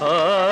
啊。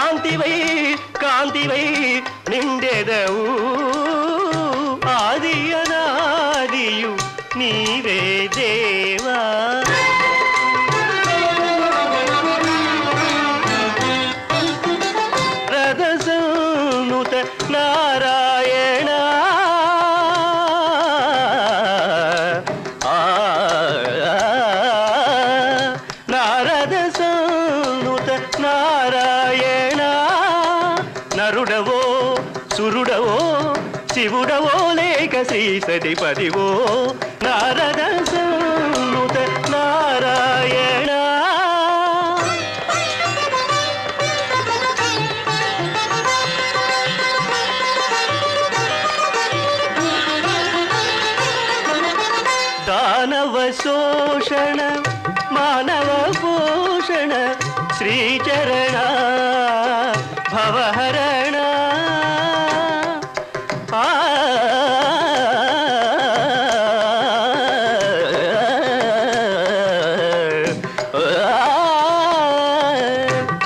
ಕಾಂತಿವೈ ಕಾಂತಿವೈ ನಿಂಡೆದವು ಆದಿಯನಾದಿಯು ನೀವೇ శివుడవో లేక శ్రీ సతిపదివో నారద సూనుత నారాయణ. దానవ శోషణ మానవ పోషణ శ్రీచరణ భవహరణ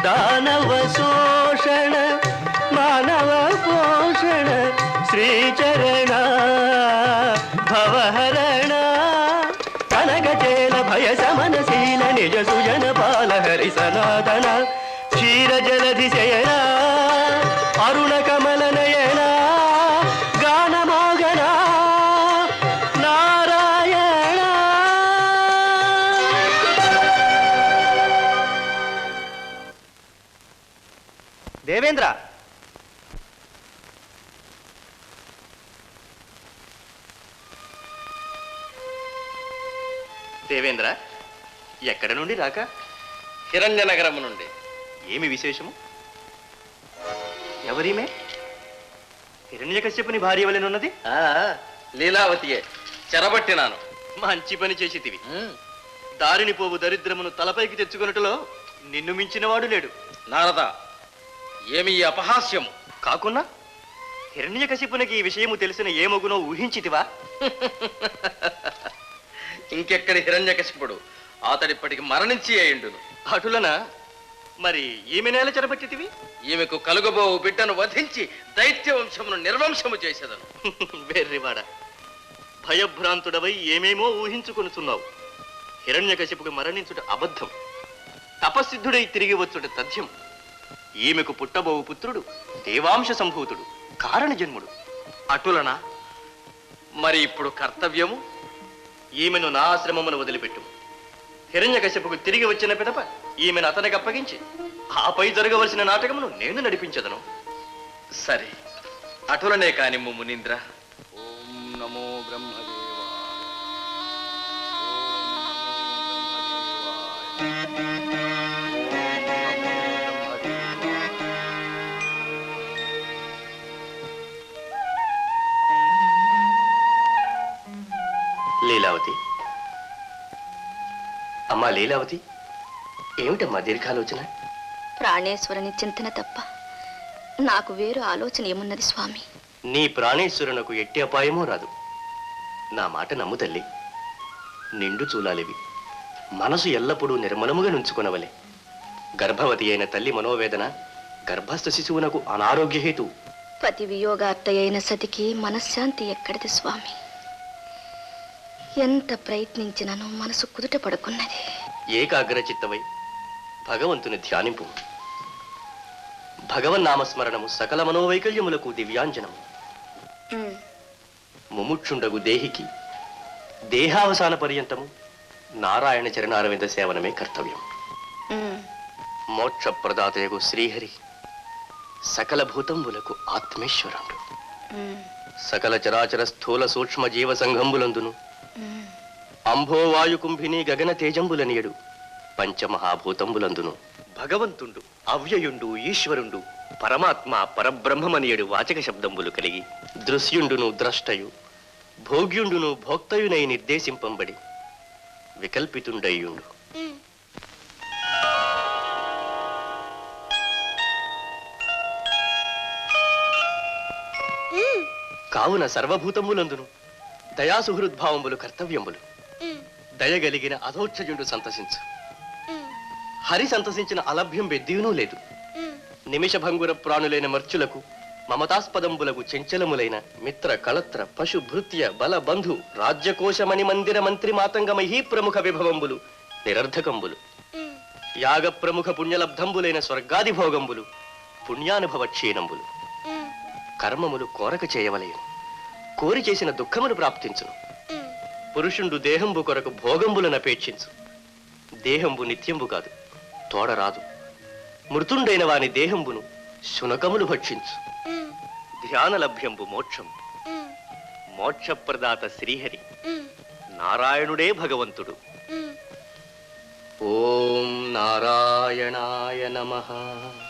దానవ శోషణ మానవ పోషణ శ్రీచరణ భవహరణ కనకచేల భయ సమనశీల నిజ దేవేంద్ర ఎక్కడ నుండి రాక? హిరణ్యనగరము నుండి. ఏమి విశేషము? ఎవరిమే? హిరణ్యకశ్యపుని భార్య వలెనున్నది ఆ, లీలావతియే. చెరబట్టినాను. మంచి పని చేసితివి. దారిని పోవు దరిద్రమును తలపైకి తెచ్చుకొనుటలో నిన్ను మించినవాడు లేడు. నారద ఏమి ఈ అపహాస్యము? కాకున్నా? హిరణ్యకశిపునికి ఈ విషయము తెలిసిన ఏమగునో ఊహించితివా? ఇంకెక్కడి హిరణ్యకశిపుడు? అతడిప్పటికి మరణించి అయిండును అటులన? మరి ఈమె నేల చెరబట్టితివి ఈమెకు కలుగబోవు బిడ్డను వధించి దైత్య వంశమును నిర్వంశము చేసేదను. వెర్రివాడ భయభ్రాంతుడవై ఏమేమో ఊహించుకొనుచున్నావు. హిరణ్యకశిపుకు మరణించుట అబద్ధం. తపసిద్ధుడై తిరిగి వచ్చుట తథ్యం. ఈమెకు పుట్టబోవు పుత్రుడు దేవాంశ సంభూతుడు కారణ జన్ముడు అటులన? మరి ఇప్పుడు కర్తవ్యము? ఈమెను నా ఆశ్రమమును వదిలిపెట్టు. హిరణ్యకశిపుకు తిరిగి వచ్చిన పిదప ఈమెను అతనికి అప్పగించి ఆపై జరగవలసిన నాటకమును నేను నడిపించదను. సరే అటులనే కాని మునీంద్ర. ఓం నమో బ్రహ్మ అమ్మా లీలావతి ఏమిటమ్మా దీర్ఘాలోచన? ప్రాణేశ్వరుని చింతన తప్ప నాకు వేరు ఆలోచన ఏమున్నది స్వామి? నీ ప్రాణేశ్వరునకు ఎట్టి అపాయమూ రాదు. నా మాట నమ్ము తల్లి. నిండు చూలాలివి. మనసు ఎల్లప్పుడూ నిర్మలముగా నుంచుకొనవలే. గర్భవతి అయిన తల్లి మనోవేదన గర్భస్థ శిశువునకు అనారోగ్య హేతు. పతి వియోగార్త అయిన సతికి మనశ్శాంతి ఎక్కడిది స్వామి? ఎంత ప్రయత్నించినను మనసు కుదుట పడుకున్నది. ఏకాగ్ర చిత్తవై భగవంతుని ధ్యానింపు. భగవన్నామస్మరణము సకల మనోవైకల్యములకు దివ్యాంజనము. ముముక్షుండగు దేహికి దేహావసాన పర్యంతము నారాయణ చరణారవింద సేవనమే కర్తవ్యం. మోక్ష ప్రదాతయగు శ్రీహరి సకల భూతంబులకు ఆత్మేశ్వరుడు. సకల చరాచర స్థూల సూక్ష్మ జీవ సంఘంబులందును ఉమ్. అంభోవాయు కుంభిని గగన తేజంబులనియడు పంచమహాభూతంబులందును. భగవంతుండు అవ్యయుండు ఈశ్వరుండు పరమాత్మ పరబ్రహ్మమనియడు వాచక శబ్దంబులు కలిగి. దృశ్యుండును ద్రష్టయు భోగ్యుండును భోక్తయునై నిర్దేశింపంబడి వికల్పితుండయ్యుండు. కావున సర్వభూతములందును. దయాసుహృద్భావములు కర్తవ్యములు. దయగలిగిన అధోక్షజుండు సంతసించు. హరి సంతసించిన అలభ్యం బెద్దియునూ లేదు. నిమిషభంగుర ప్రాణులైన మర్చులకు మమతాస్పదంబులకు చెంచలములైన మిత్ర కళత్ర పశు భృత్య బల బంధు రాజ్యకోశమణి మందిర మంత్రి మాతంగమహీ ప్రముఖ విభవంబులు నిరర్ధకంబులు. యాగ ప్రముఖ పుణ్యలబ్ధంబులైన స్వర్గాది భోగంబులు పుణ్యానుభవ క్షీణంబులు. కర్మములు కోరక చేయవలయను. కోరి చేసిన దుఃఖములు ప్రాప్తించును. పురుషుండు దేహంబు కొరకు భోగంబులనపేక్షించు దేహంబు నిత్యంబు కాదు తోడరాదు మృతుండైన వాని దేహంబును శునకములు భక్షించు. ధ్యాన లభ్యంబు మోక్షం. మోక్షప్రదాత శ్రీహరి. నారాయణుడే భగవంతుడు. ఓం నారాయణాయ నమః.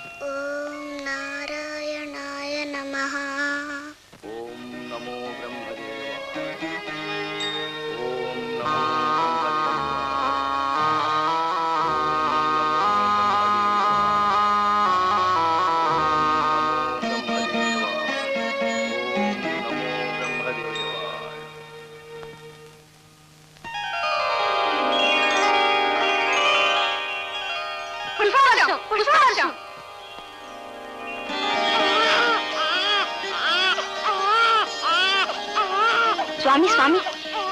స్వామి స్వామి.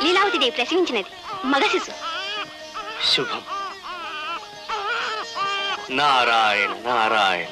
లీలావతి దేవి ప్రసవించినది మగ శిశు శుభం. నారాయణ నారాయణ.